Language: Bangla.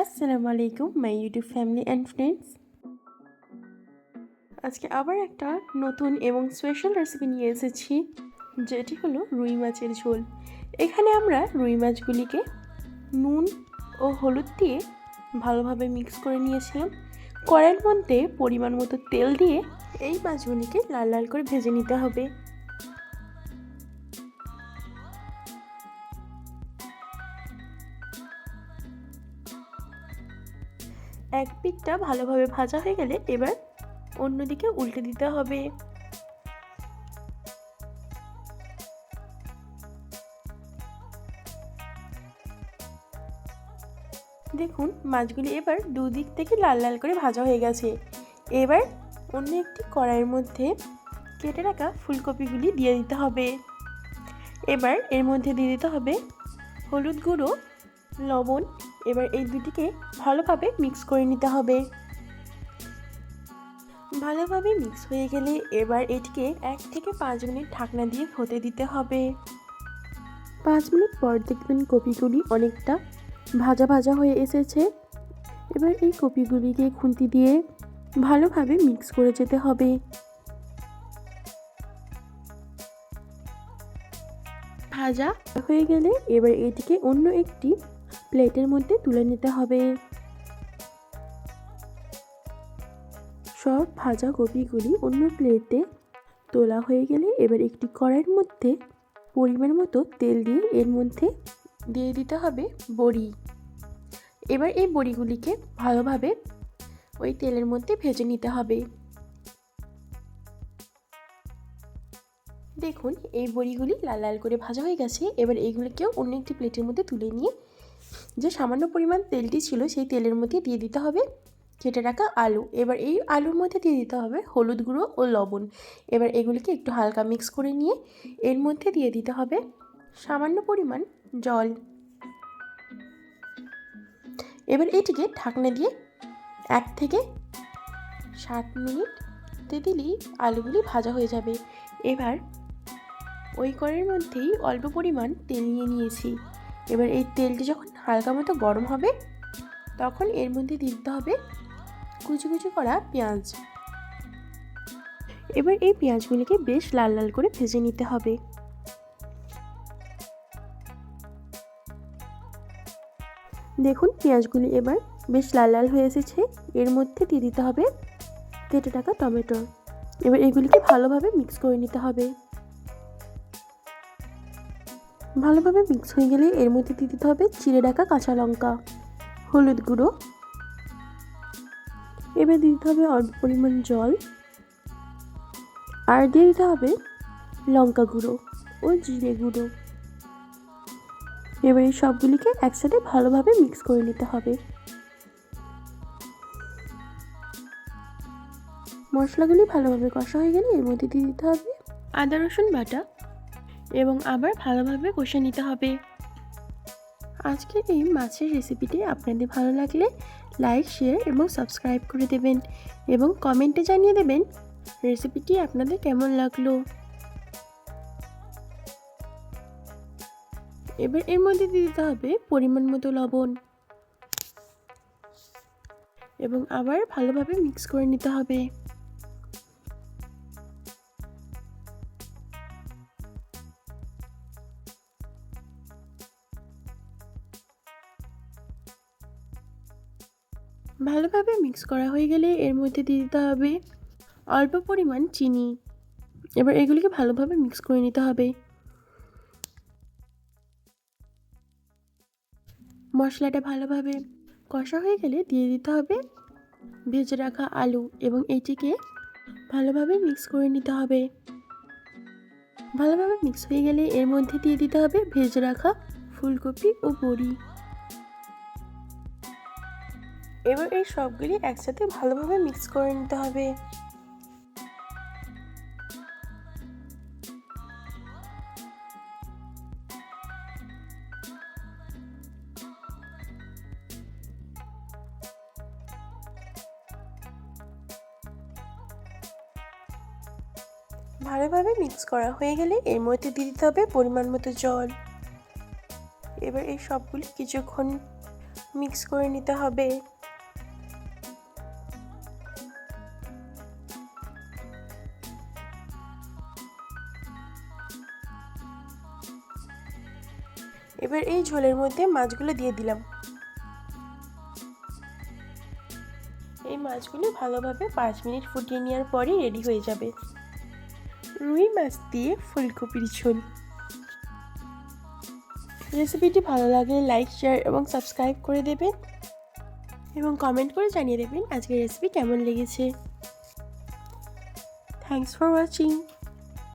আসসালামু আলাইকুম my YouTube family and friends আজকে আবার একটা নতুন এবং স্পেশাল রেসিপি নিয়ে এসেছি, যেটি হলো রুই মাছের ঝোল। এখানে আমরা রুই মাছগুলিকে নুন ও হলুদ দিয়ে ভালোভাবে মিক্স করে নিয়েছিলাম। কড়াইয়ের মধ্যে পরিমাণ মতো তেল দিয়ে এই মাছগুলিকে লাল লাল করে ভেজে নিতে হবে। এক পিঠটা ভালোভাবে ভাজা হয়ে গেলে এবার অন্যদিকে উল্টে দিতে হবে। দেখুন, মাছগুলি এবার দুদিক থেকে লাল লাল করে ভাজা হয়ে গেছে। এবার অন্য একটি কড়াইয়ের মধ্যে কেটে রাখা ফুলকপিগুলি দিয়ে দিতে হবে। এবার এর মধ্যে দিয়ে দিতে হবে হলুদ গুঁড়ো, লবণ এবার এই দুটিকে ভালোভাবে মিক্স করে নিতে হবে। ভালোভাবে মিক্স হয়ে গেলে এবার এটিকে এক থেকে পাঁচ মিনিট ঢাকনা দিয়ে হতে দিতে হবে। পাঁচ মিনিট পর দেখবেন কপিগুলি অনেকটা ভাজা ভাজা হয়ে এসেছে। এবার এই কপিগুলিকে খুন্তি দিয়ে ভালোভাবে মিক্স করে যেতে হবে। ভাজা হয়ে গেলে এবার এটিকে অন্য একটি প্লেটের মধ্যে তুলে নিতে হবে। সব ভাজা কপিগুলি অন্য প্লেটে তোলা হয়ে গেলে এবার একটি কড়াইয়ের মধ্যে পরিমাণ মতো তেল দিয়ে এর মধ্যে দিয়ে দিতে হবে বড়ি। এবার এই বড়িগুলিকে ভালোভাবে ওই তেলের মধ্যে ভেজে নিতে হবে। দেখুন, এই বড়িগুলি লাল লাল করে ভাজা হয়ে গেছে। এবার এইগুলিকেও অন্য একটি প্লেটের মধ্যে তুলে নিয়ে যে সামান্য পরিমাণ তেলটি ছিল সেই তেলের মধ্যে দিয়ে দিতে হবে কেটে রাখা আলু। এবার এই আলুর মধ্যে দিয়ে দিতে হবে হলুদ গুঁড়ো ও লবণ। এবার এগুলিকে একটু হালকা মিক্স করে নিয়ে এর মধ্যে দিয়ে দিতে হবে সামান্য পরিমাণ জল। এবার এটিকে ঢাকনা দিয়ে এক থেকে সাত মিনিট দিলেই আলুগুলি ভাজা হয়ে যাবে। এবার ওই কড়ের মধ্যেই অল্প পরিমাণ তেল নিয়ে নিয়েছি। এবার এই তেলটি যখন হালকা মতো গরম হবে, তখন এর মধ্যে দিতে হবে কুচি কুচি করা পেঁয়াজ। এবার এই পেঁয়াজগুলিকে বেশ লাল লাল করে ভেজে নিতে হবে। দেখুন, পেঁয়াজগুলি এবার বেশ লাল লাল হয়ে এসেছে। এর মধ্যে দিয়ে দিতে হবে কেটে টাকা টমেটো। এবার এগুলিকে ভালোভাবে মিক্স করে নিতে হবে। ভালোভাবে মিক্স হয়ে গেলে এর মধ্যে দিয়ে দিতে হবে চিড়ে ডাকা কাঁচা লঙ্কা, হলুদ গুঁড়ো। এবার দিতে হবে অল্প পরিমাণ জল আর দিয়ে দিতে হবে লঙ্কা গুঁড়ো ও জিরে গুঁড়ো। এবার এই সবগুলিকে একসাথে ভালোভাবে মিক্স করে নিতে হবে। মশলাগুলি ভালোভাবে কষা হয়ে গেলে এর মধ্যে দিয়ে দিতে হবে আদা রসুন বাটা এবং আবার ভালোভাবে কষে নিতে হবে। আজকে এই মাছের রেসিপিটি আপনাদের ভালো লাগলে লাইক শেয়ার এবং সাবস্ক্রাইব করে দেবেন এবং কমেন্টে জানিয়ে দেবেন রেসিপিটি আপনাদের কেমন লাগল। এবার এর মধ্যে দিতে হবে পরিমাণ মতো লবণ এবং আবার ভালোভাবে মিক্স করে নিতে হবে। ভালোভাবে মিক্স করা হয়ে গেলে এর মধ্যে দিয়ে দিতে হবে অল্প পরিমাণ চিনি। এবার এগুলিকে ভালোভাবে মিক্স করে নিতে হবে। মশলাটা ভালোভাবে কষা হয়ে গেলে দিয়ে দিতে হবে ভেজে রাখা আলু এবং এটিকে ভালোভাবে মিক্স করে নিতে হবে। ভালোভাবে মিক্স হয়ে গেলে এর মধ্যে দিয়ে দিতে হবে ভেজে রাখা ফুলকপি ও বড়ি। এবার এই সবগুলি একসাথে ভালোভাবে মিক্স করে নিতে হবে। ভালোভাবে মিক্স করা হয়ে গেলে এর মধ্যে দিয়ে দিতে হবে পরিমাণ মতো জল। এবার এই সবগুলি কিছুক্ষণ মিক্স করে নিতে হবে। এবার এই ঝোলের মধ্যে মাছগুলো দিয়ে দিলাম। এই মাছগুলো ভালোভাবে পাঁচ মিনিট ফুটিয়ে নেওয়ার পরই রেডি হয়ে যাবে। রুই মাছ দিয়ে ফুলকপির ঝোল। রেসিপিটি ভালো লাগলে লাইক, শেয়ার এবং সাবস্ক্রাইব করে দেবেন এবং কমেন্ট করে জানিয়ে দেবেন আজকের রেসিপি কেমন লেগেছে। Thanks for watching.